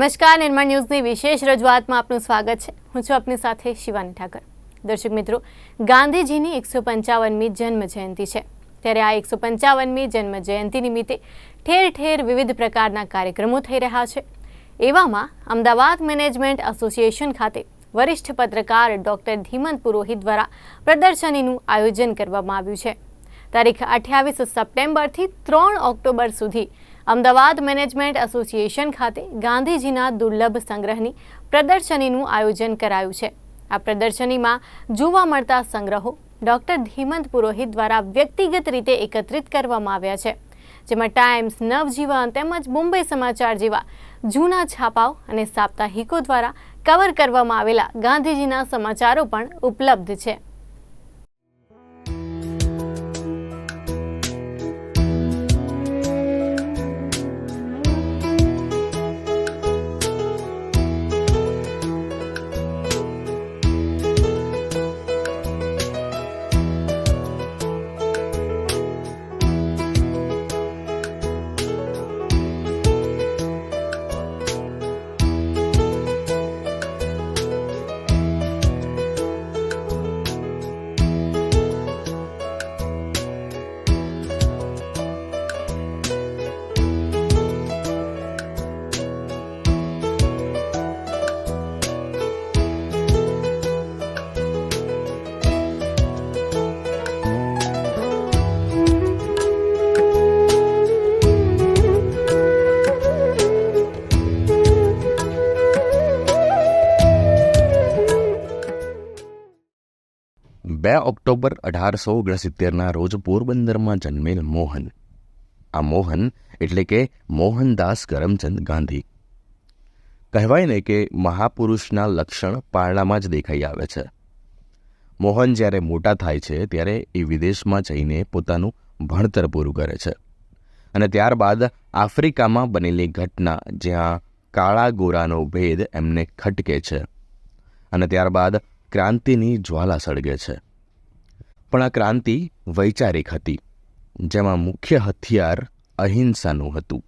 નમસ્કાર, નિર્માણ ન્યૂઝની વિશેષ રજૂઆતમાં આપનું સ્વાગત છે. હું છું આપની સાથે શિવાની ઠાકર. દર્શક મિત્રો, ગાંધીજીની એકસો પંચાવનમી જન્મ જયંતિ છે. ત્યારે આ એકસો પંચાવનમી જન્મ જયંતિ નિમિત્તે ઠેર ઠેર વિવિધ પ્રકારના કાર્યક્રમો થઈ રહ્યા છે. એવામાં અમદાવાદ મેનેજમેન્ટ એસોસિએશન ખાતે વરિષ્ઠ પત્રકાર ડોક્ટર ધીમંત પુરોહિત દ્વારા પ્રદર્શનીનું આયોજન કરવામાં આવ્યું છે. તારીખ અઠ્યાવીસ સપ્ટેમ્બરથી ત્રણ ઓક્ટોબર સુધી અમદાવાદ મેનેજમેન્ટ એસોસિએશન ખાતે ગાંધીજીના દુર્લભ સંગ્રહની પ્રદર્શનીનું આયોજન કરાયું છે. આ પ્રદર્શનીમાં જોવા મળતા સંગ્રહો ડોક્ટર ધીમંત પુરોહિત દ્વારા વ્યક્તિગત રીતે એકત્રિત કરવામાં આવ્યા છે. જેમાં ટાઈમ્સ, નવજીવન તેમજ મુંબઈ સમાચાર જેવા જૂના છાપાઓ અને સાપ્તાહિકો દ્વારા કવર કરવામાં આવેલા ગાંધીજીના સમાચારો પણ ઉપલબ્ધ છે. બે ઓક્ટોબર અઢારસો ઓગણસિત્તેરના રોજ પોરબંદરમાં જન્મેલ મોહન. આ મોહન એટલે કે મોહનદાસ કરમચંદ ગાંધી. કહેવાય ને કે મહાપુરુષના લક્ષણ પારણામાં જ દેખાઈ આવે છે. મોહન જ્યારે મોટા થાય છે ત્યારે એ વિદેશમાં જઈને પોતાનું ભણતર પૂરું કરે છે. અને ત્યારબાદ આફ્રિકામાં બનેલી ઘટના જ્યાં કાળા ગોરાનો ભેદ એમને ખટકે છે. અને ત્યારબાદ ક્રાંતિની જ્વાલા સળગે છે. પણ આ ક્રાંતિ વૈચારિક હતી, જેમાં મુખ્ય હથિયાર અહિંસાનું હતું.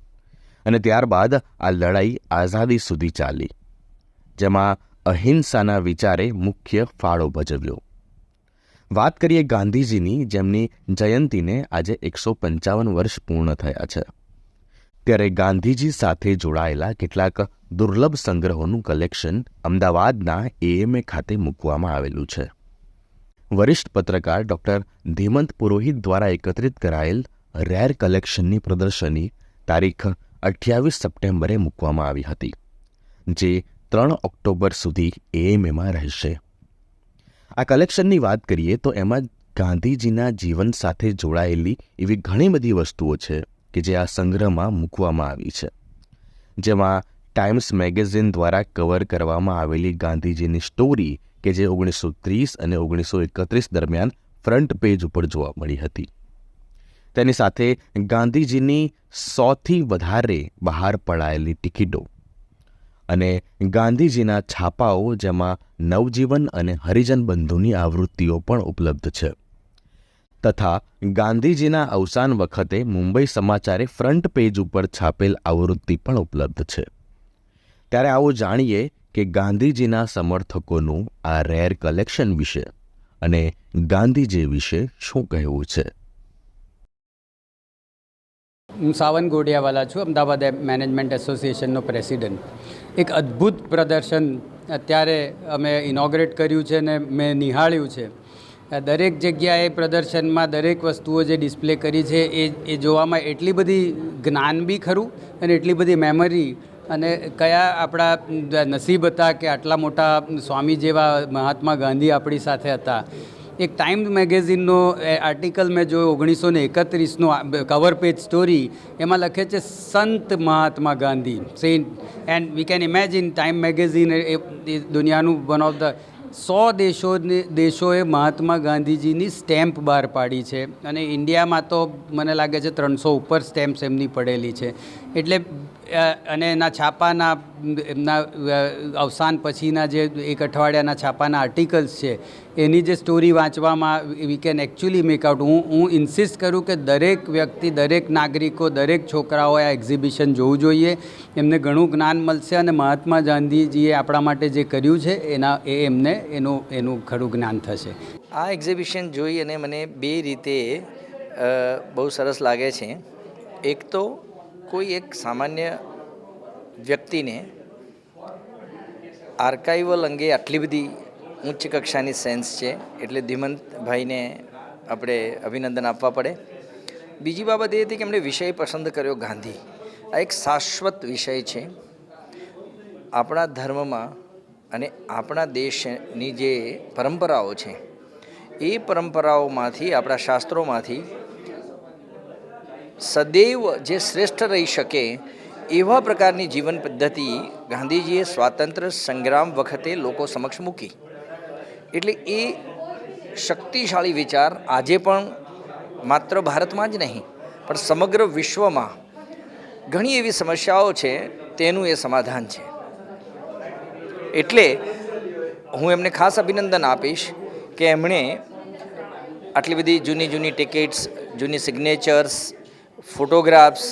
અને ત્યારબાદ આ લડાઈ આઝાદી સુધી ચાલી, જેમાં અહિંસાના વિચારે મુખ્ય ફાળો ભજવ્યો. વાત કરીએ ગાંધીજીની, જેમની જયંતીને આજે એકસો પંચાવન વર્ષ પૂર્ણ થયા છે. ત્યારે ગાંધીજી સાથે જોડાયેલા કેટલાક દુર્લભ સંગ્રહોનું કલેક્શન અમદાવાદના એએમએ ખાતે મૂકવામાં આવેલું છે. વરિષ્ઠ પત્રકાર ડૉક્ટર ધીમંત પુરોહિત દ્વારા એકત્રિત કરાયેલ રેર કલેક્શનની પ્રદર્શની તારીખ અઠ્યાવીસ સપ્ટેમ્બરે મૂકવામાં આવી હતી, જે ત્રણ ઓક્ટોબર સુધી એએમએમાં રહેશે. આ કલેક્શનની વાત કરીએ તો એમાં ગાંધીજીના જીવન સાથે જોડાયેલી એવી ઘણી બધી વસ્તુઓ છે કે જે આ સંગ્રહમાં મૂકવામાં આવી છે. જેમાં ટાઈમ્સ મેગેઝિન દ્વારા કવર કરવામાં આવેલી ગાંધીજીની સ્ટોરી કે જે ઓગણીસો ત્રીસ અને ઓગણીસો એકત્રીસ દરમિયાન ફ્રન્ટ પેજ ઉપર જોવા મળી હતી. તેની સાથે ગાંધીજીની સોથી વધારે બહાર પડાયેલી ટિકિટો અને ગાંધીજીના છાપાઓ જેમાં નવજીવન અને હરિજન બંધુની આવૃત્તિઓ પણ ઉપલબ્ધ છે. તથા ગાંધીજીના અવસાન વખતે મુંબઈ સમાચારે ફ્રન્ટ પેજ ઉપર છાપેલ આવૃત્તિ પણ ઉપલબ્ધ છે. ત્યારે આવો જાણીએ કે ગાંધીજીના સમર્થકોનું આ રેર કલેક્શન વિશે અને ગાંધીજી વિશે શું કહેવું છે? હું સાવન ગોડિયાવાલા છું, અમદાવાદ મેનેજમેન્ટ એસોસિએશનનો પ્રેસિડન્ટ. એક અદ્ભુત પ્રદર્શન અત્યારે અમે ઇનોગ્રેટ કર્યું છે ને મેં નિહાળ્યું છે. દરેક જગ્યાએ પ્રદર્શનમાં દરેક વસ્તુઓ જે ડિસ્પ્લે કરી છે, એ એ જોવામાં એટલી બધી જ્ઞાન બી ખરું અને એટલી બધી મેમરી અને કયા આપણા નસીબ હતા કે આટલા મોટા સ્વામી જેવા મહાત્મા ગાંધી આપણી સાથે હતા. એક ટાઈમ મેગેઝિનનો આર્ટિકલ મેં જોયો ઓગણીસો ને એકત્રીસનો કવર પેજ સ્ટોરી એમાં લખે છે, સંત Mahatma Gandhi. Saint and we can imagine Time magazine એ દુનિયાનું વન ઓફ ધ સો દેશોને, દેશોએ મહાત્મા ગાંધીજીની સ્ટેમ્પ બહાર પાડી છે. અને ઇન્ડિયામાં તો મને લાગે છે ત્રણસો ઉપર સ્ટેમ્પ્સ એમની પડેલી છે. એટલે અને એના છાપાના, એમના અવસાન પછીના જે એક અઠવાડિયાના છાપાના આર્ટિકલ્સ છે, એની જે સ્ટોરી વાંચવામાં we can actually make out હું હું ઇન્સિસ્ટ કરું કે દરેક વ્યક્તિ, દરેક નાગરિકો, દરેક છોકરાઓએ આ એક્ઝિબિશન જોવું જોઈએ. એમને ઘણું જ્ઞાન મળશે અને મહાત્મા ગાંધીજીએ આપણા માટે જે કર્યું છે, એના, એ એમને, એનું એનું ખરું જ્ઞાન થશે. આ એક્ઝિબિશન જોઈ અને મને બે રીતે બહુ સરસ લાગે છે. એક તો કોઈ એક સામાન્ય વ્યક્તિને આર્કાઇવલ અંગે આટલી બધી ઉચ્ચ કક્ષાની સેન્સ છે, એટલે ધીમંતભાઈને આપણે અભિનંદન આપવા પડે. બીજી બાબત એ હતી કે એમણે વિષય પસંદ કર્યો ગાંધી. આ એક શાશ્વત વિષય છે. આપણા ધર્મમાં અને આપણા દેશની જે પરંપરાઓ છે, એ પરંપરાઓમાંથી, આપણા શાસ્ત્રોમાંથી સદૈવ જે શ્રેષ્ઠ રહી શકે એવા પ્રકારની જીવન પદ્ધતિ ગાંધીજીએ સ્વાતંત્ર્ય સંગ્રામ વખતે લોકો સમક્ષ મૂકી. એટલે એ શક્તિશાળી વિચાર આજે પણ માત્ર ભારતમાં જ નહીં, પણ સમગ્ર વિશ્વમાં ઘણી એવી સમસ્યાઓ છે તેનું એ સમાધાન છે. એટલે હું એમને ખાસ અભિનંદન આપીશ કે એમણે આટલી બધી જૂની જૂની ટિકિટ્સ, જૂની સિગ્નેચર્સ ફોટોગ્રાફ્સ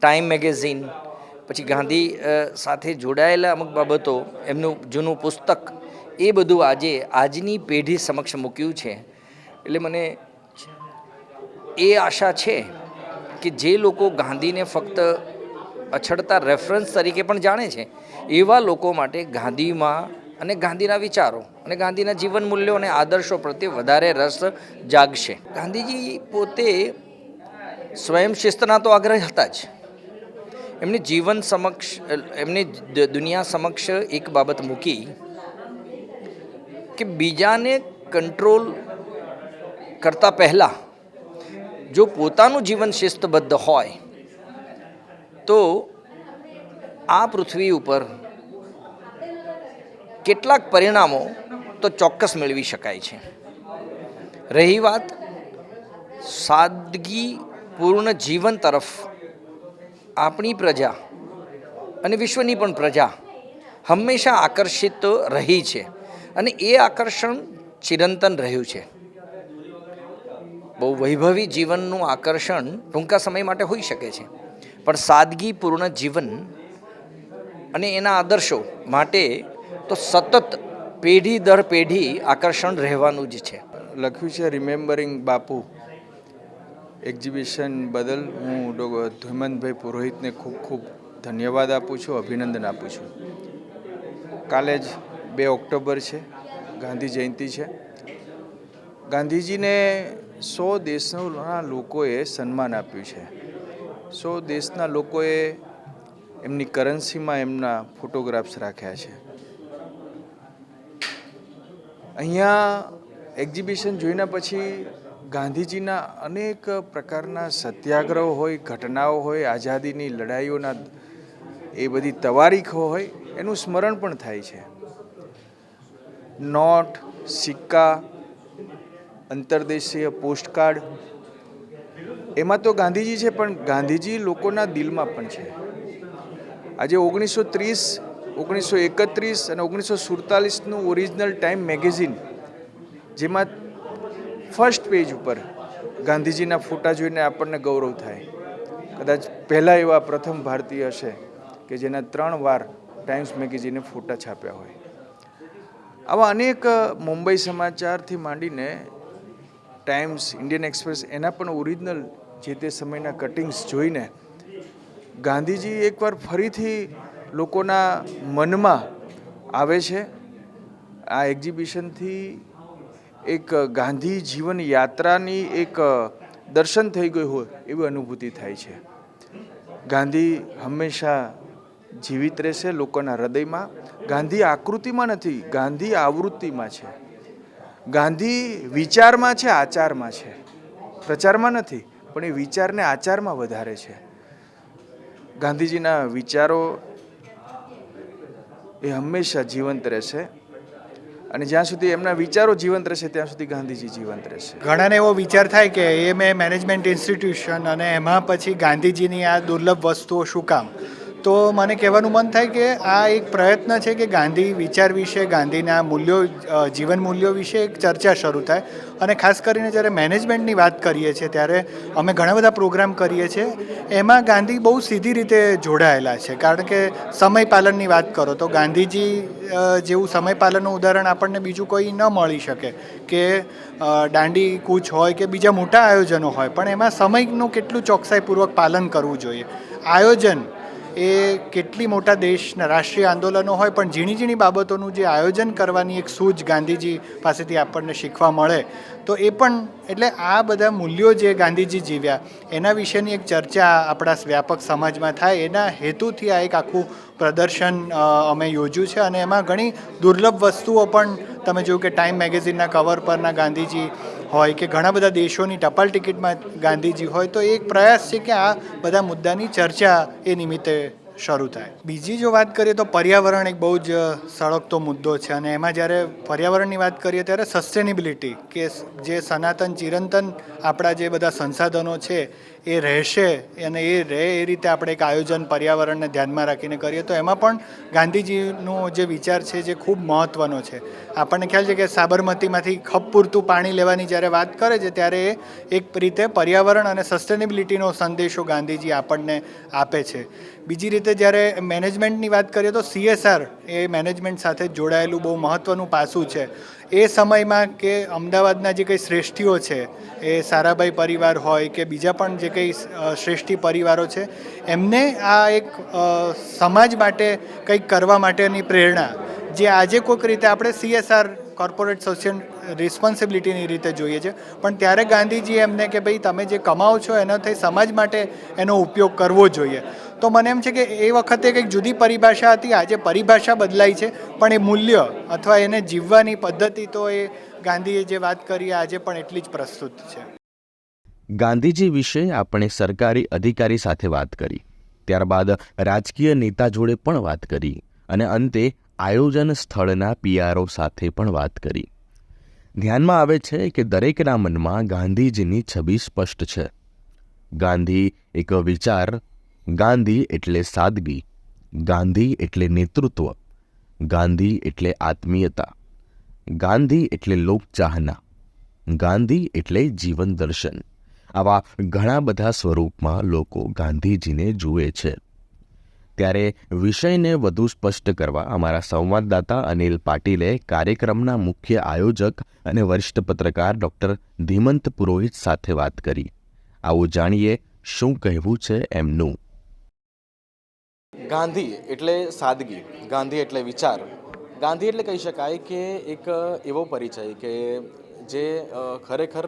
ટાઈમ મેગેઝિન પછી ગાંધી સાથે જોડાયેલા અમુક બાબતો, એમનું જૂનું પુસ્તક, એ બધું આજે આજની પેઢી સમક્ષ મૂક્યું છે. એટલે મને એ આશા છે કે જે લોકો ગાંધીને ફક્ત અછડતા રેફરન્સ તરીકે પણ જાણે છે, એવા લોકો માટે ગાંધીમાં અને ગાંધીના વિચારો અને ગાંધીના જીવન મૂલ્યો અને આદર્શો પ્રત્યે વધારે રસ જાગશે. ગાંધીજી પોતે સ્વયં શિસ્તના તો આગ્રહ હતા જ. એમની જીવન સમક્ષ, એમની દુનિયા સમક્ષ એક બાબત મૂકી કે બીજાને કંટ્રોલ કરતાં પહેલાં જો પોતાનું જીવન શિસ્તબદ્ધ હોય, તો આ પૃથ્વી ઉપર કેટલાક પરિણામો તો ચોક્કસ મેળવી શકાય છે. રહી વાત સાદગીપૂર્ણ જીવન તરફ આપણી પ્રજા અને વિશ્વની પણ પ્રજા હંમેશા આકર્ષિત રહી છે અને એ આકર્ષણ ચિરંતન રહ્યું છે. બહુ વૈભવી જીવનનું આકર્ષણ ટૂંકા સમય માટે હોઈ શકે છે. પણ સાદગીપૂર્ણ જીવન અને એના આદર્શો માટે તો સતત પેઢી દર પેઢી આકર્ષણ રહેવાનું જ છે. લખ્યું છે રિમેમ્બરિંગ બાપુ. એક્ઝિબિશન બદલ હું ધુમંતભાઈ પુરોહિતને ખૂબ ખૂબ ધન્યવાદ આપું છું, અભિનંદન આપું છું. કાલે જ બે ઓક્ટોબર છે, ગાંધી જયંતિ છે. ગાંધીજીને સો દેશના લોકોએ સન્માન આપ્યું છે. સો દેશના લોકોએ એમની કરન્સીમાં એમના ફોટોગ્રાફ્સ રાખ્યા છે. અહીંયા એક્ઝિબિશન જોઈના પછી ગાંધીજીના અનેક પ્રકારના સત્યાગ્રહ હોય, ઘટનાઓ હોય, આઝાદીની લડાઈઓના એ બધી તવારીખો હોય, એનું સ્મરણ પણ થાય છે. નોટ, સિક્કા, અંતરદેશીય પોસ્ટકાર્ડ, એમાં તો ગાંધીજી છે, પણ ગાંધીજી લોકોના દિલમાં પણ છે. આજે ઓગણીસો ત્રીસ ઓગણીસો એકત્રીસ અને ઓગણીસો સુડતાલીસનું ઓરિજિનલ ટાઈમ મેગેઝિન, જેમાં ફર્સ્ટ પેજ ઉપર ગાંધીજીના ફોટા જોઈને આપણને ગૌરવ થાય. કદાચ પહેલાં એવા પ્રથમ ભારતીય હશે કે જેના ત્રણ વાર ટાઈમ્સ મેગેઝીને ફોટા છાપ્યા હોય. આવા અનેક મુંબઈ સમાચારથી માંડીને ટાઈમ્સ ઇન્ડિયન એક્સપ્રેસ એના પણ ઓરિજિનલ જે તે સમયના કટિંગ્સ જોઈને ગાંધીજી એકવાર ફરીથી લોકોના મનમાં આવે છે. આ એક્ઝિબિશનથી એક ગાંધી જીવન યાત્રાની એક દર્શન થઈ ગયું હોય એવી અનુભૂતિ થાય છે. ગાંધી હંમેશા જીવિત રહેશે લોકોના હૃદયમાં. ગાંધી આકૃતિમાં નથી, ગાંધી આવૃત્તિમાં છે. ગાંધી વિચારમાં છે, આચારમાં છે. પ્રચારમાં નથી, પણ એ વિચારને આચારમાં વધારે છે. ગાંધીજીના વિચારો એ હંમેશા જીવંત રહેશે. અને જ્યાં સુધી એમના વિચારો જીવંત રહેશે, ત્યાં સુધી ગાંધીજી જીવંત રહેશે. ઘણાને એવો વિચાર થાય કે એ મેં મેનેજમેન્ટ ઇન્સ્ટિટ્યુશન અને એમાં પછી ગાંધીજીની આ દુર્લભ વસ્તુઓ શું કામ? તો મને કહેવાનું મન થાય કે આ એક પ્રયત્ન છે કે ગાંધી વિચાર વિશે, ગાંધીના મૂલ્યો જીવન મૂલ્યો વિશે એક ચર્ચા શરૂ થાય. અને ખાસ કરીને જ્યારે મેનેજમેન્ટની વાત કરીએ છીએ, ત્યારે અમે ઘણા બધા પ્રોગ્રામ કરીએ છીએ. એમાં ગાંધી બહુ સીધી રીતે જોડાયેલા છે. કારણ કે સમય પાલનની વાત કરો તો ગાંધીજી જેવું સમય પાલનનું ઉદાહરણ આપણને બીજું કોઈ ન મળી શકે કે દાંડી કૂચ હોય કે બીજા મોટા આયોજનો હોય. પણ એમાં સમયનું કેટલું ચોકસાઈપૂર્વક પાલન કરવું જોઈએ. આયોજન એ કેટલી મોટા દેશના રાષ્ટ્રીય આંદોલનો હોય, પણ ઝીણી ઝીણી બાબતોનું જે આયોજન કરવાની એક સૂઝ ગાંધીજી પાસેથી આપણને શીખવા મળે. તો એ પણ, એટલે આ બધા મૂલ્યો જે ગાંધીજી જીવ્યા, એના વિશેની એક ચર્ચા આપણા વ્યાપક સમાજમાં થાય. એના હેતુથી આ એક આખું પ્રદર્શન અમે યોજ્યું છે. અને એમાં ઘણી દુર્લભ વસ્તુઓ પણ તમે જોયું કે ટાઈમ મેગેઝિનના કવર પરના ગાંધીજી હોય કે ઘણા બધા દેશોની ટપાલ ટિકિટમાં ગાંધીજી હોય, તો એક પ્રયાસ છે કે આ બધા મુદ્દાની ચર્ચા એ નિમિત્તે શરૂ થાય. બીજી જો વાત કરીએ તો પર્યાવરણ એક બહુ જ સળગતો મુદ્દો છે અને એમાં જ્યારે પર્યાવરણની વાત કરીએ ત્યારે સસ્ટેનેબિલિટી કે જે સનાતન, ચિરંતન આપણા જે બધા સંસાધનો છે એ રહેશે અને એ રહે એ રીતે આપણે એક આયોજન પર્યાવરણને ધ્યાનમાં રાખીને કરીએ તો એમાં પણ ગાંધીજીનો જે વિચાર છે જે ખૂબ મહત્ત્વનો છે. આપણને ખ્યાલ છે કે સાબરમતીમાંથી ખપ પૂરતું પાણી લેવાની જ્યારે વાત કરે છે ત્યારે એ એક રીતે પર્યાવરણ અને સસ્ટેનેબિલિટીનો સંદેશો ગાંધીજી આપણને આપે છે. બીજી રીતે જ્યારે મેનેજમેન્ટની વાત કરીએ તો સીએસઆર એ મેનેજમેન્ટ સાથે જોડાયેલું બહુ મહત્ત્વનું પાસું છે. એ સમયમાં કે અમદાવાદના જે કંઈ શ્રેષ્ઠીઓ છે, એ સારાભાઈ પરિવાર હોય કે બીજા પણ જે કંઈ શ્રેષ્ઠી પરિવારો છે, એમને આ એક સમાજ માટે કંઈક કરવા માટેની પ્રેરણા, જે આજે કોઈક રીતે આપણે સીએસઆર કોર્પોરેટ સોશિયલ રિસ્પોન્સિબિલિટીની રીતે જોઈએ છે. પણ ત્યારે ગાંધીજી એમને કે ભાઈ, તમે જે કમાઓ છો એનાથી સમાજ માટે એનો ઉપયોગ કરવો જોઈએ. તો મને એમ છે કે એ વખતે કંઈક જુદી પરિભાષા હતી. આજે પરિભાષા બદલાઈ છે, પણ એ મૂલ્ય અથવા એને જીવવાની પદ્ધતિ તો એ ગાંધીએ જે વાત કરી, આજે પણ એટલી જ પ્રસ્તુત છે. ગાંધીજી વિશે આપણે સરકારી અધિકારી સાથે વાત કરી. ત્યારબાદ રાજકીય નેતા જોડે પણ વાત કરી. અને અંતે આયોજન સ્થળના પીઆરઓ સાથે પણ વાત કરી. ધ્યાનમાં આવે છે કે દરેકના મનમાં ગાંધીજીની છબી સ્પષ્ટ છે. ગાંધી એક વિચાર, ગાંધી એટલે સાદગી, ગાંધી એટલે નેતૃત્વ, ગાંધી એટલે આત્મીયતા, ગાંધી એટલે લોકચાહના, ગાંધી એટલે જીવન દર્શન. આવા ઘણા બધા સ્વરૂપમાં લોકો ગાંધીજીને જુએ છે. ત્યારે વિષયને વધુ સ્પષ્ટ કરવા અમારા સંવાદદાતા અનિલ પાટીલે કાર્યક્રમના મુખ્ય આયોજક અને વરિષ્ઠ પત્રકાર ડૉક્ટર ધીમંત પુરોહિત સાથે વાત કરી. આવું જાણીએ શું કહેવું છે એમનું? ગાંધી એટલે સાદગી, ગાંધી એટલે વિચાર. ગાંધી એટલે કહી શકાય કે એક એવો પરિચય કે જે ખરેખર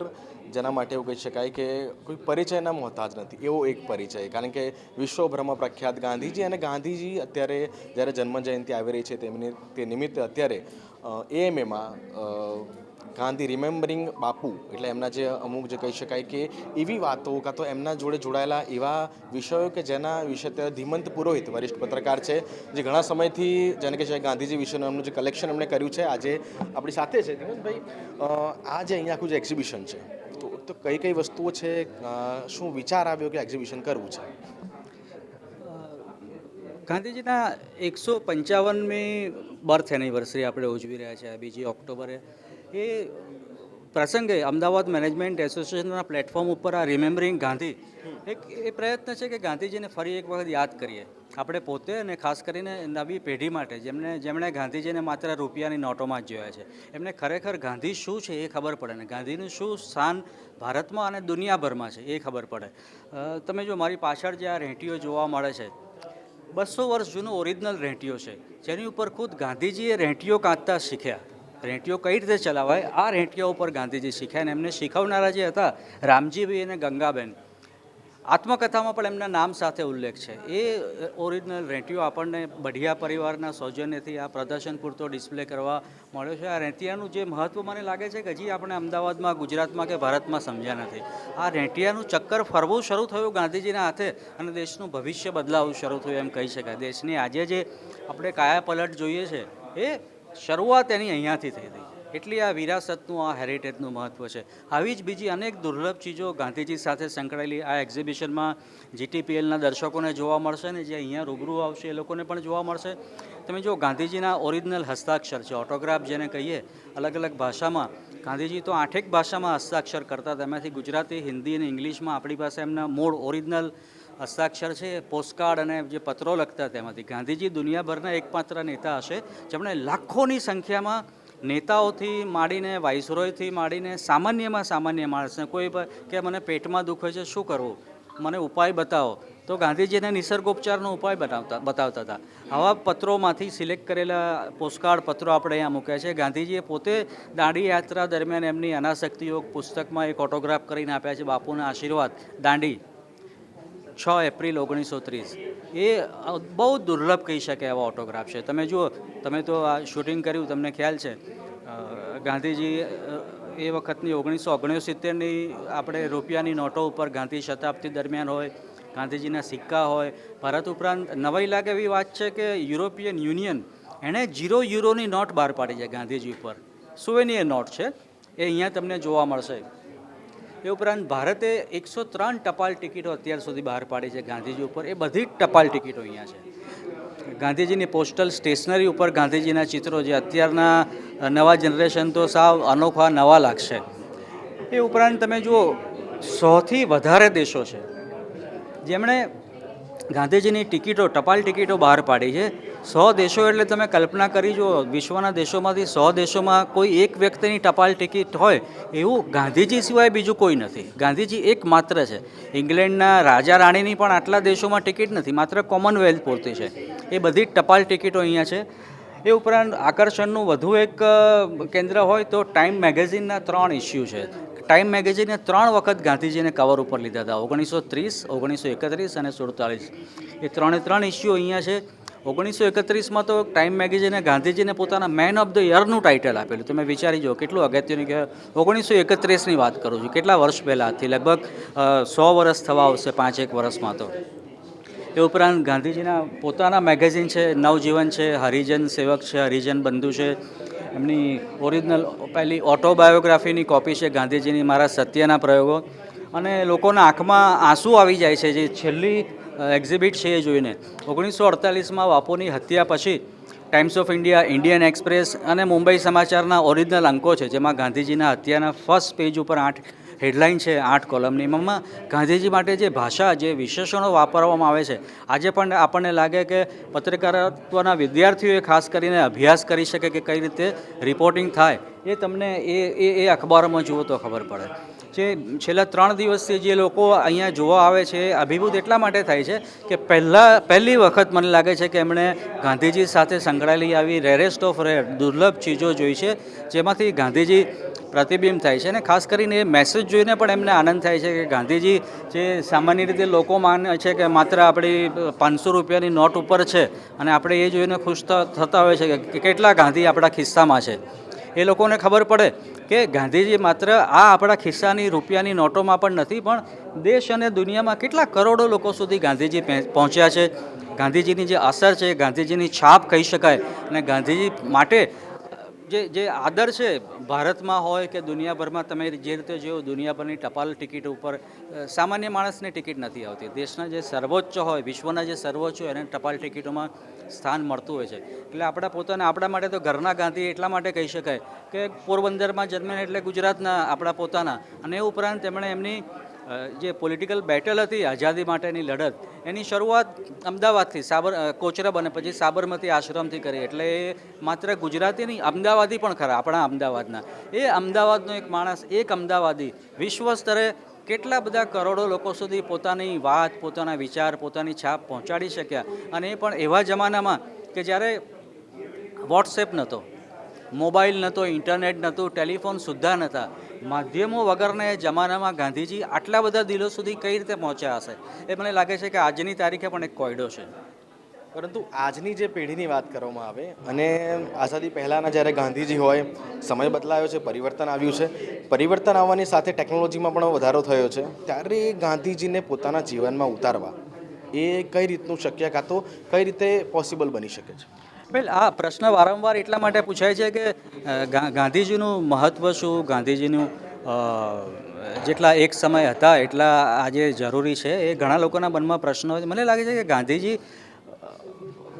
જેના માટે એવું કહી શકાય કે કોઈ પરિચયના મોહતાજ નથી. એવો એક પરિચય. કારણ કે વિશ્વભરમાં પ્રખ્યાત ગાંધીજી અને ગાંધીજી અત્યારે જ્યારે જન્મજયંતિ આવી રહી છે, તેમની તે નિમિત્તે અત્યારે એએમએમાં ગાંધી રિમેમ્બરિંગ બાપુ, એટલે એમના જે અમુક જે કહી શકાય કે એવી વાતો કાં તો એમના જોડે જોડાયેલા એવા વિષયો કે જેના વિશે અત્યારે ધીમંત પુરોહિત, વરિષ્ઠ પત્રકાર છે, જે ઘણા સમયથી જેને કહે છે ગાંધીજી વિશેનું એમનું જે કલેક્શન એમણે કર્યું છે, આજે આપણી સાથે છે. ધીમંતભાઈ આ જે અહીંયા આખું જે એક્ઝિબિશન છે તો કઈ કઈ વસ્તુઓ છે શું વિચાર આવ્યો કે એક્ઝિબિશન કરવું છે? ગાંધીજીના એકસો પંચાવનમી બર્થ એનિવર્સરી આપણે ઉજવી રહ્યા છીએ બીજી ઓક્ટોબરે. એ પ્રસંગે અમદાવાદ મેનેજમેન્ટ એસોસિએશનના પ્લેટફોર્મ ઉપર આ રિમેમ્બરિંગ ગાંધી, એક એ પ્રયત્ન છે કે ગાંધીજીને ફરી એક વખત યાદ કરીએ. આપણે પોતે અને ખાસ કરીને નવી પેઢી માટે, જેમને, જેમણે ગાંધીજીને માત્ર રૂપિયાની નોટોમાં જ જોયા છે, એમને ખરેખર ગાંધી શું છે એ ખબર પડે ને? ગાંધીનું શું સ્થાન ભારતમાં અને દુનિયાભરમાં છે એ ખબર પડે. તમે જો મારી પાછળ જે આ રેંટીઓ જોવા મળે છે, બસો વર્ષ જૂનું ઓરિજિનલ રેંટીઓ છે, જેની ઉપર ખુદ ગાંધીજીએ રેંટીઓ કાંતતા શીખ્યા. રેંટીઓ કઈ રીતે ચલાવાય? આ રેંટીઓ ઉપર ગાંધીજી શીખ્યા અને એમને શીખવનારા જે હતા રામજીભાઈ અને ગંગાબેન આત્મકથામાં પણ એમના નામ સાથે ઉલ્લેખ છે. એ ઓરિજિનલ રેંટિયો આપણને બઢિયા પરિવારના સૌજન્યથી આ પ્રદર્શન પૂરતો ડિસ્પ્લે કરવા મળ્યો છે. આ રેંટિયાનું જે મહત્ત્વ મને લાગે છે કે હજી આપણે અમદાવાદમાં, ગુજરાતમાં કે ભારતમાં સમજ્યા નથી. આ રેંટિયાનું ચક્કર ફરવું શરૂ થયું ગાંધીજીના હાથે અને દેશનું ભવિષ્ય બદલાવું શરૂ થયું એમ કહી શકાય. દેશની આજે જે આપણે કાયા પલટ જોઈએ છે, એ શરૂઆત એની અહીંયાથી થઈ હતી એટલી આ વિરાસતનું, આ હેરિટેજનું મહત્ત્વ છે. આવી જ બીજી અનેક દુર્લભ ચીજો ગાંધીજી સાથે સંકળાયેલી આ એક્ઝિબિશનમાં જીટીપીએલના દર્શકોને જોવા મળશે ને જે અહીંયા રૂબરૂ આવશે એ લોકોને પણ જોવા મળશે. તમે જો ગાંધીજીના ઓરિજિનલ હસ્તાક્ષર છે ઓટોગ્રાફ જેને કહીએ, અલગ અલગ ભાષામાં, ગાંધીજી તો આઠેક ભાષામાં હસ્તાક્ષર કરતા તેમાંથી ગુજરાતી, હિન્દી અને ઇંગ્લિશમાં આપણી પાસે એમના મૂળ ઓરિજિનલ હસ્તાક્ષર છે પોસ્ટકાર્ડ અને જે પત્રો લખતા તેમાંથી ગાંધીજી દુનિયાભરના એકમાત્ર નેતા હશે, જેમણે લાખોની સંખ્યામાં નેતાઓથી માંડીને, વાઇસરોયથી માંડીને, સામાન્યમાં સામાન્ય માણસને કોઈ કે મને પેટમાં દુખે છે, શું કરવું? મને ઉપાય બતાવો. તો ગાંધીજીને નિસર્ગોપચારનો ઉપાય બનાવતા, બતાવતા હતા. આવા પત્રોમાંથી સિલેક્ટ કરેલા પોસ્ટકાર્ડ પત્રો આપણે અહીંયા મૂક્યા છે. ગાંધીજીએ પોતે દાંડી યાત્રા દરમિયાન એમની અનાસક્તિ યોગ પુસ્તકમાં એક ઓટોગ્રાફ કરીને આપ્યા છે, બાપુના આશીર્વાદ. દાંડી. છ એપ્રિલ ઓગણીસો ત્રીસ એ બહુ દુર્લભ કહી શકે એવા ઓટોગ્રાફ છે. તમે જુઓ, તમે તો આ શૂટિંગ કર્યું, તમને ખ્યાલ છે. ગાંધીજી એ વખતની ઓગણીસો ઓગણસિત્તેરની આપણે રૂપિયાની નોટો ઉપર ગાંધી શતાબ્દી દરમિયાન હોય, ગાંધીજીના સિક્કા હોય, ભારત ઉપરાંત નવાઈ લાગે એવી વાત છે કે યુરોપિયન યુનિયન એણે જીરો યુરોની નોટ બહાર પાડી છે ગાંધીજી ઉપર. સુવેનિયર નોટ છે? એ અહીંયા તમને જોવા મળશે. એ ઉપરાંત ભારતે એકસો ત્રણ ટપાલ ટિકિટો અત્યાર સુધી બહાર પાડી છે ગાંધીજી ઉપર. એ બધી જ ટપાલ ટિકિટો અહીંયા છે. ગાંધીજીની પોસ્ટલ સ્ટેશનરી ઉપર ગાંધીજીના ચિત્રો જે અત્યારના નવા જનરેશન તો સાવ અનોખા નવા લાગશે. એ ઉપરાંત તમે જુઓ, સૌથી વધારે દેશો છે. જેમણે ગાંધીજીની ટિકિટો, ટપાલ ટિકિટો બહાર પાડી છે સો દેશો એટલે તમે કલ્પના કરી જુઓ, વિશ્વના દેશોમાંથી સો દેશોમાં કોઈ એક વ્યક્તિની ટપાલ ટિકિટ હોય એવું ગાંધીજી સિવાય બીજું કોઈ નથી. ગાંધીજી એક માત્ર છે. ઇંગ્લેન્ડના રાજા રાણીની પણ આટલા દેશોમાં ટિકિટ નથી, માત્ર કોમનવેલ્થ પૂરતી છે. એ બધી ટપાલ ટિકિટો અહીંયા છે. એ ઉપરાંત આકર્ષણનું વધુ એક કેન્દ્ર હોય તો ટાઈમ મેગેઝિનના ત્રણ ઇસ્યુ છે. ટાઈમ મેગેઝિને ત્રણ વખત ગાંધીજીને કવર ઉપર લીધા હતા. ઓગણીસો ત્રીસ, ઓગણીસો એકત્રીસ અને સુડતાલીસ. એ ત્રણે ત્રણ ઇસ્યુ અહીંયા છે. ઓગણીસો એકત્રીસમાં તો ટાઈમ મેગેઝિને ગાંધીજીને પોતાના મેન ઓફ ધ યરનું ટાઇટલ આપેલું. તમે વિચારી જુઓ, કેટલું અગત્યનું કે ઓગણીસો એકત્રીસની વાત કરું છું. કેટલા વર્ષ પહેલાંથી લગભગ સો વર્ષ થવા આવશે, પાંચેક વર્ષમાં તો. એ ઉપરાંત ગાંધીજીના પોતાના મેગેઝિન છે, નવજીવન છે, હરિજન સેવક છે, હરિજન બંધુ છે. એમની ઓરિજિનલ પહેલી ઓટોબાયોગ્રાફીની કોપી છે ગાંધીજીની, મારા સત્યના પ્રયોગો. અને લોકોના આંખમાં આંસુ આવી જાય છે, જે છેલ્લી એક્ઝિબિટ છે એ જોઈને. ઓગણીસો અડતાલીસમાં બાપુની હત્યા પછી Times of India Indian Express અને મુંબઈ સમાચારના ઓરિજિનલ અંકો છે, જેમાં ગાંધીજીના હત્યાના ફર્સ્ટ પેજ ઉપર આઠ હેડલાઇન છે, આઠ કોલમની એમાં ગાંધીજી માટે જે ભાષા, જે વિશેષણો વાપરવામાં આવે છે, આજે પણ આપણને લાગે કે પત્રકારત્વના વિદ્યાર્થીઓએ ખાસ કરીને અભ્યાસ કરી શકે કે કઈ રીતે રિપોર્ટિંગ થાય, એ તમને એ એ અખબારોમાં જુઓ તો ખબર પડે. જે છેલ્લા ત્રણ દિવસથી જે લોકો અહીંયા જોવા આવે છે, અભિભૂત એટલા માટે થાય છે કે પહેલાં, પહેલી વખત મને લાગે છે કે એમણે ગાંધીજી સાથે સંકળાયેલી આવી રેરેસ્ટ ઓફ રેર દુર્લભ ચીજો જોઈ છે, જેમાંથી ગાંધીજી પ્રતિબિંબ થાય છે અને ખાસ કરીને એ મેસેજ જોઈને પણ એમને આનંદ થાય છે કે ગાંધીજી જે સામાન્ય રીતે લોકો માને છે કે માત્ર આપણી પાંચસો રૂપિયાની નોટ ઉપર છે અને આપણે એ જોઈને ખુશ થતા હોય છે કે કેટલા ગાંધી આપણા ખિસ્સામાં છે. એ લોકોને ખબર પડે કે ગાંધીજી માત્ર આ આપણા ખિસ્સાની, રૂપિયાની નોટોમાં પણ નથી, પણ દેશ અને દુનિયામાં કેટલા કરોડો લોકો સુધી ગાંધીજી પહોં- પહોંચ્યા છે. ગાંધીજીની જે અસર છે, ગાંધીજીની છાપ કહી શકાય અને ગાંધીજી માટે જે જે આદર છે ભારતમાં હોય કે દુનિયાભરમાં, તમે જે રીતે જુઓ, દુનિયાભરની ટપાલ ટિકિટ ઉપર સામાન્ય માણસને ટિકિટ નથી આવતી. દેશના જે સર્વોચ્ચ હોય, વિશ્વના જે સર્વોચ્ચ હોય, એને ટપાલ ટિકિટોમાં સ્થાન મળતું હોય છે. એટલે આપણા પોતાના, આપણા માટે તો ઘરના ગાંધી એટલા માટે કહી શકાય કે પોરબંદરમાં જન્મ્યા એટલે ગુજરાતના આપણા પોતાના. અને એ ઉપરાંત તેમણે એમની જે પોલિટિકલ બેટલ હતી, આઝાદી માટેની લડત, એની શરૂઆત અમદાવાદથી સાબર કોચરબ અને પછી સાબરમતી આશ્રમથી કરી. એટલે એ માત્ર ગુજરાતી નહીં, અમદાવાદી પણ ખરા, આપણા અમદાવાદના. એ અમદાવાદનો એક માણસ, એક અમદાવાદી, વિશ્વ સ્તરે કેટલા બધા કરોડો લોકો સુધી પોતાની વાત, પોતાના વિચાર, પોતાની છાપ પહોંચાડી શક્યા. અને એ પણ એવા જમાનામાં કે જ્યારે વોટ્સએપ નહોતો મોબાઈલ નહોતો ઇન્ટરનેટ નહોતું ટેલિફોન સુદ્ધા નહોતા માધ્યમો વગરના એ જમાનામાં ગાંધીજી આટલા બધા દિલો સુધી કઈ રીતે પહોંચ્યા હશે? એ મને લાગે છે કે આજની તારીખે પણ એક કોયડો છે. પરંતુ આજની જે પેઢીની વાત કરવામાં આવે અને આઝાદી પહેલાંના જ્યારે ગાંધીજી હોય, સમય બદલાયો છે, પરિવર્તન આવ્યું છે. પરિવર્તન આવવાની સાથે ટેકનોલોજીમાં પણ વધારો થયો છે. ત્યારે ગાંધીજીને પોતાના જીવનમાં ઉતારવા એ કઈ રીતનું શક્ય કાં તો કઈ રીતે પોસિબલ બની શકે છે? વેલ આ પ્રશ્ન વારંવાર એટલા માટે પૂછાય છે કે ગાંધીજીનું મહત્ત્વ શું? ગાંધીજીનું જેટલા એક સમય હતા, એટલા આજે જરૂરી છે. એ ઘણા લોકોના મનમાં પ્રશ્નો મને લાગે છે કે ગાંધીજી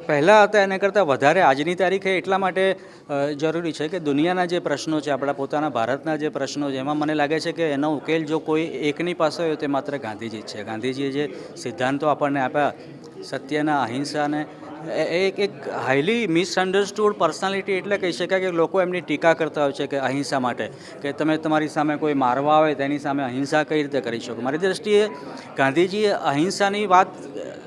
પહેલાં હતા એના કરતાં વધારે આજની તારીખે એટલા માટે જરૂરી છે કે દુનિયાના જે પ્રશ્નો છે, આપણા પોતાના ભારતના જે પ્રશ્નો છે, એમાં મને લાગે છે કે એનો ઉકેલ જો કોઈ એકની પાસે હોય તે માત્ર ગાંધીજી જ છે. ગાંધીજીએ જે સિદ્ધાંતો આપણને આપ્યા, સત્યના, અહિંસાને એક એક હાઈલી મિસઅન્ડરસ્ટુડ પર્સનાલિટી એટલે કહી શકાય કે લોકો એમની ટીકા કરતા હોય છે કે અહિંસા માટે, કે તમે તમારી સામે કોઈ મારવા આવે તેની સામે અહિંસા કઈ રીતે કરી શકો? મારી દ્રષ્ટિએ ગાંધીજીએ અહિંસાની વાત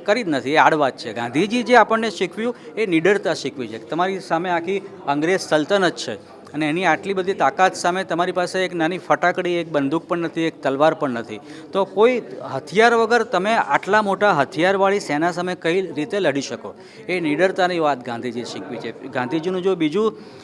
કરી જ નથી, એ આડ વાત છે. ગાંધીજી જે આપણને શીખવ્યું, એ નિડરતા શીખવી છે. તમારી સામે આખી અંગ્રેજ સલ્તનત છે. અને એની આટલી બધી તાકાત સામે તમારી પાસે એક નાની ફટાકડી, એક બંદૂક પણ નથી, એક તલવાર પણ નથી. તો કોઈ હથિયાર વગર તમે આટલા મોટા હથિયારવાળી સેના સામે કઈ રીતે લડી શકો? એ નિડરતાની વાત ગાંધીજીએ શીખવી છે. ગાંધીજીનું જો બીજું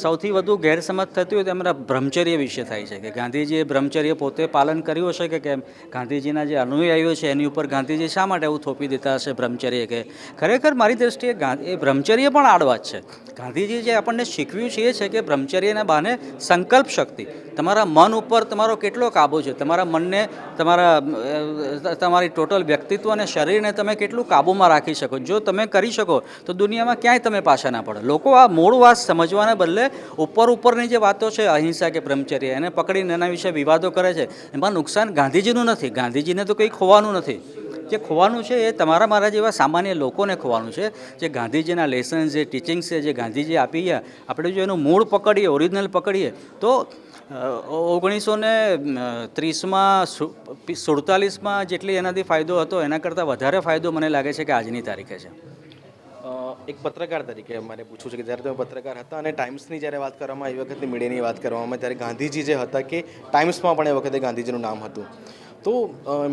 સૌથી વધુ ગેરસમજ થતી હોય તો એમના બ્રહ્મચર્ય વિશે થાય છે કે ગાંધીજીએ બ્રહ્મચર્ય પોતે પાલન કર્યું હશે કે કેમ? ગાંધીજીના જે અનુયાયીઓ છે એની ઉપર ગાંધીજી શા માટે એવું થોપી દેતા હશે બ્રહ્મચર્ય કે? ખરેખર મારી દ્રષ્ટિએ એ બ્રહ્મચર્ય પણ આડવાત છે. ગાંધીજી જે આપણને શીખવ્યું છે એ છે કે બ્રહ્મચર્યના બહાને સંકલ્પ શક્તિ. તમારા મન ઉપર તમારો કેટલો કાબુ છે? તમારા મનને, તમારા તમારી ટોટલ વ્યક્તિત્વ અને શરીરને તમે કેટલું કાબૂમાં રાખી શકો? જો તમે કરી શકો, તો દુનિયામાં ક્યાંય તમે પાછા ના પડો. લોકો આ મૂળ વાત સમજવાના બદલે ઉપર ઉપરની જે વાતો છે, અહિંસા કે બ્રહ્મચર્ય, એને પકડીને એના વિશે વિવાદો કરે છે. એમાં નુકસાન ગાંધીજીનું નથી. ગાંધીજીને તો કંઈ ખોવાનું નથી. જે ખોવાનું છે એ તમારા મારા જેવા સામાન્ય લોકોને ખોવાનું છે. જે ગાંધીજીના લેસન્સ જે ટીચિંગ્સ છે, જે ગાંધીજી આપી ગયા આપણે જો એનું મૂળ પકડીએ ઓરિજિનલ પકડીએ, તો ઓગણીસો ને ત્રીસમાં સુડતાલીસમાં જેટલી એનાથી ફાયદો હતો, એના કરતાં વધારે ફાયદો મને લાગે છે કે આજની તારીખે છે. એક પત્રકાર તરીકે મારે પૂછવું છે કે જ્યારે તમે પત્રકાર હતા અને ટાઈમ્સની જ્યારે વાત કરવામાં આવી વખતે મીડિયાની વાત કરવામાં ત્યારે ગાંધીજી જે હતા કે ટાઈમ્સમાં પણ એ વખતે ગાંધીજીનું નામ હતું. તો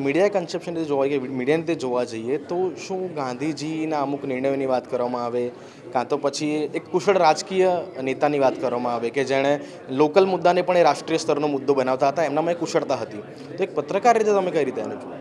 મીડિયા કન્સેપ્શન રીતે જોવા કે મીડિયાની રીતે જોવા જઈએ, તો શું ગાંધીજીના અમુક નિર્ણયોની વાત કરવામાં આવે, કાં તો પછી એક કુશળ રાજકીય નેતાની વાત કરવામાં આવે, કે જેણે લોકલ મુદ્દાને પણ એ રાષ્ટ્રીય સ્તરનો મુદ્દો બનાવતા હતા, એમનામાં એ કુશળતા હતી તો એક પત્રકાર રીતે તમે કઈ રીતે એને જુઓ?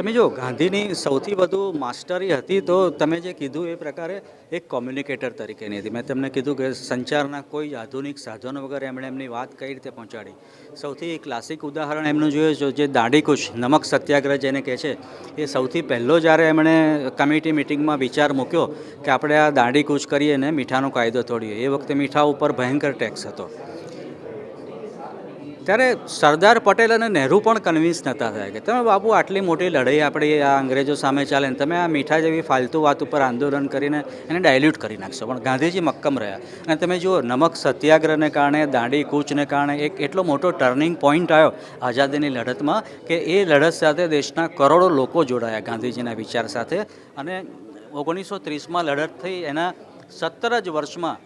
તમે જો ગાંધીની સૌથી વધુ માસ્ટરી હતી તો તમે જે કીધું એ પ્રકારે એક કોમ્યુનિકેટર તરીકેની હતી. મેં તમને કીધું કે સંચારના કોઈ આધુનિક સાધનો વગર એમણે એમની વાત કઈ રીતે પહોંચાડી. સૌથી ક્લાસિક ઉદાહરણ એમનું જોઈએ છે જે દાંડીકૂચ નમક સત્યાગ્રહ જેને કહે છે, એ સૌથી પહેલો જ્યારે એમણે કમિટી મિટિંગમાં વિચાર મૂક્યો કે આપણે આ દાંડીકૂચ કરીએ ને મીઠાનો કાયદો તોડીએ. એ વખતે મીઠા ઉપર ભયંકર ટેક્સ હતો. ત્યારે સરદાર પટેલ અને નહેરુ પણ કન્વિન્સ નહોતા થયા કે તમે બાપુ આટલી મોટી લડાઈ આપણી આ અંગ્રેજો સામે ચાલે ને તમે આ મીઠા જેવી ફાલતુ વાત ઉપર આંદોલન કરીને એને ડાયલ્યુટ કરી નાખશો. પણ ગાંધીજી મક્કમ રહ્યા. અને તમે જુઓ, નમક સત્યાગ્રહને કારણે, દાંડી કૂચને કારણે એક એટલો મોટો ટર્નિંગ પોઈન્ટ આવ્યો આઝાદીની લડતમાં કે એ લડત સાથે દેશના કરોડો લોકો જોડાયા ગાંધીજીના વિચાર સાથે. અને ઓગણીસો ત્રીસમાં લડત થઈ એના સત્તર જ વર્ષમાં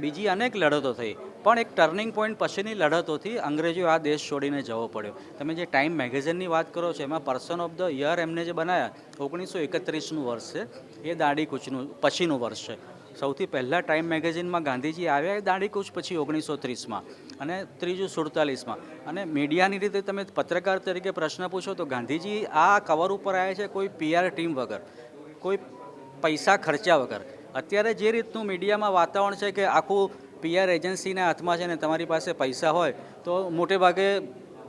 બીજી અનેક લડતો થઈ. પણ એક ટર્નિંગ પોઈન્ટ પછીની લડતોથી અંગ્રેજો આ દેશ છોડીને જવો પડ્યો. તમે જે ટાઈમ મેગેઝિનની વાત કરો છો, એમાં પર્સન ઓફ ધ યર એમને જે બનાવ્યા ઓગણીસો એકત્રીસનું વર્ષ છે. એ દાંડી કૂચનું પછીનું વર્ષ છે. સૌથી પહેલાં ટાઈમ મેગેઝિનમાં ગાંધીજી આવ્યા એ દાંડી કૂચ પછી ઓગણીસો ત્રીસમાં. અને ત્રીજું સુડતાલીસમાં. અને મીડિયાની રીતે તમે પત્રકાર તરીકે પ્રશ્ન પૂછો તો ગાંધીજી આ કવર ઉપર આવ્યા છે કોઈ પીઆર ટીમ વગર, કોઈ પૈસા ખર્ચ્યા વગર. અત્યારે જે રીતનું મીડિયામાં વાતાવરણ છે કે આખું પીઆર એજન્સીના હાથમાં છે ને તમારી પાસે પૈસા હોય, તો મોટે ભાગે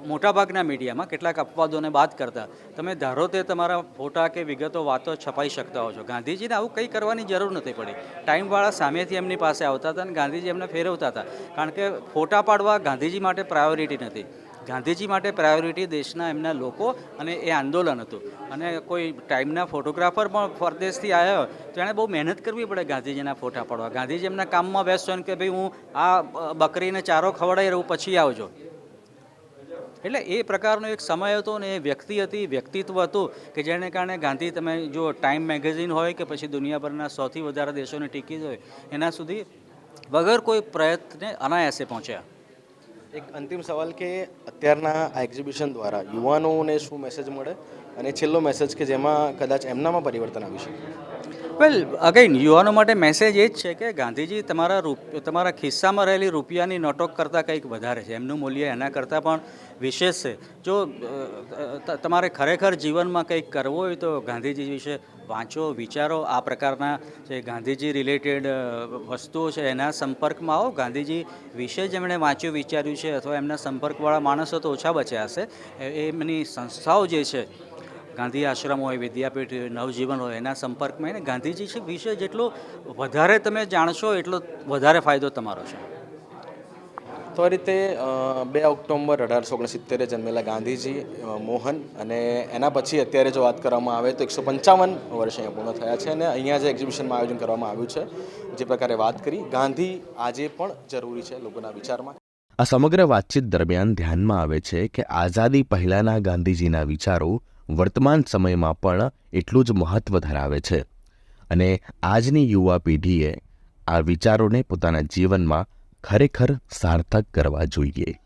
મોટાભાગના મીડિયામાં કેટલાક અપવાદોને બાદ કરતા. તમે ધારો તે તમારા ફોટા કે વિગતો, વાતો છપાઈ શકતા હો છો. ગાંધીજીને આવું કંઈ કરવાની જરૂર નથી પડી. ટાઈમવાળા સામેથી એમની પાસે આવતા હતા અને ગાંધીજી એમને ફેરવતા હતા. કારણ કે ફોટા પાડવા ગાંધીજી માટે પ્રાયોરિટી નથી. ગાંધીજી માટે પ્રાયોરિટી દેશના એમના લોકો અને એ આંદોલન હતું. અને કોઈ ટાઈમના ફોટોગ્રાફર પણ પરદેશથી આવ્યા તો એણે બહુ મહેનત કરવી પડે ગાંધીજીના ફોટા પાડવા. ગાંધીજી એમના કામમાં વ્યસ્ત હોય કે ભાઈ હું આ બકરીને ચારો ખવડાવી રહું, પછી આવજો. એટલે એ પ્રકારનો એક સમય હતો ને એ વ્યક્તિ હતી, વ્યક્તિત્વ હતું, કે જેને કારણે ગાંધી તમે જો ટાઈમ મેગેઝિન હોય કે પછી દુનિયાભરના સૌથી વધારે દેશોની ટિકિટ હોય, એના સુધી વગર કોઈ પ્રયત્ને અનાયાસે પહોંચ્યા. એક અંતિમ સવાલ કે અત્યારના આ એક્ઝિબિશન દ્વારા યુવાનોને શું મેસેજ મળે? અને છેલ્લો મેસેજ કે જેમાં કદાચ એમનામાં પરિવર્તન આવી શકે? વેલ અગેન યુવાનો માટે મેસેજ એ જ છે કે ગાંધીજી તમારા રૂપ, તમારા ખિસ્સામાં રહેલી રૂપિયાની નોટો કરતાં કંઈક વધારે છે. એમનું મૂલ્ય એના કરતાં પણ વિશેષ છે. જો તમારે ખરેખર જીવનમાં કંઈક કરવું હોય તો ગાંધીજી વિશે વાંચો, વિચારો. આ પ્રકારના જે ગાંધીજી રિલેટેડ વસ્તુઓ છે, એના સંપર્કમાં આવો. ગાંધીજી વિશે જેમણે વાંચ્યું, વિચાર્યું છે અથવા એમના સંપર્કવાળા માણસો તો ઓછા બચ્યા હશે. એમની સંસ્થાઓ જે છે ગાંધી આશ્રમ હોય વિદ્યાપીઠ હોય, નવજીવન હોય એના સંપર્કમાં એને ગાંધીજી છે વિશે જેટલો વધારે તમે જાણશો એટલો વધારે ફાયદો તમારો છે. તો આ રીતે બે ઓક્ટોબર અઢારસો ઓગણસિત્તેરે જન્મેલા ગાંધીજી મોહન અને એના પછી અત્યારે જો વાત કરવામાં આવે તો એકસો પંચાવન વર્ષ અહીંયા પૂર્ણ થયા છે અને અહીંયા જે એક્ઝિબિશનમાં આયોજન કરવામાં આવ્યું છે જે પ્રકારે વાત કરી ગાંધી આજે પણ જરૂરી છે લોકોના વિચારમાં. આ સમગ્ર વાતચીત દરમિયાન ધ્યાનમાં આવે છે કે આઝાદી પહેલાંના ગાંધીજીના વિચારો વર્તમાન સમયમાં પણ એટલું જ મહત્ત્વ ધરાવે છે. અને આજની યુવા પેઢીએ આ વિચારોને પોતાના જીવનમાં ખરેખર સાર્થક કરવા જોઈએ.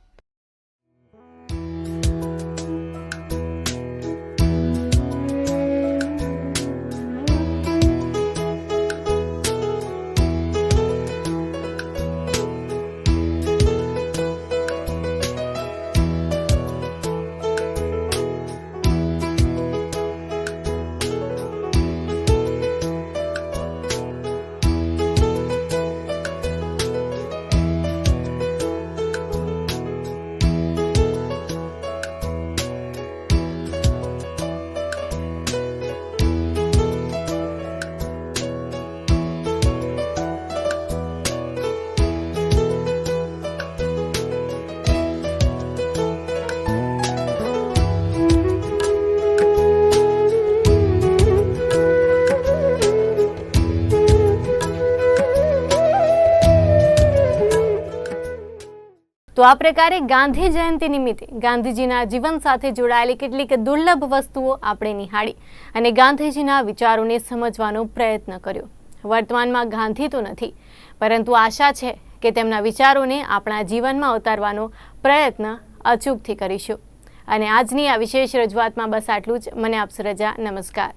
તો આ પ્રકારે ગાંધી જયંતિ નિમિત્તે ગાંધીજીના જીવન સાથે જોડાયેલી કેટલીક દુર્લભ વસ્તુઓ આપણે નિહાળી અને ગાંધીજીના વિચારોને સમજવાનો પ્રયત્ન કર્યો. વર્તમાનમાં ગાંધી તો નથી, પરંતુ આશા છે કે તેમના વિચારોને આપણા જીવનમાં ઉતારવાનો પ્રયત્ન અચૂકથી કરીશું. અને આજની આ વિશેષ રજૂઆતમાં બસ આટલું જ. મને આપશો રજા. નમસ્કાર.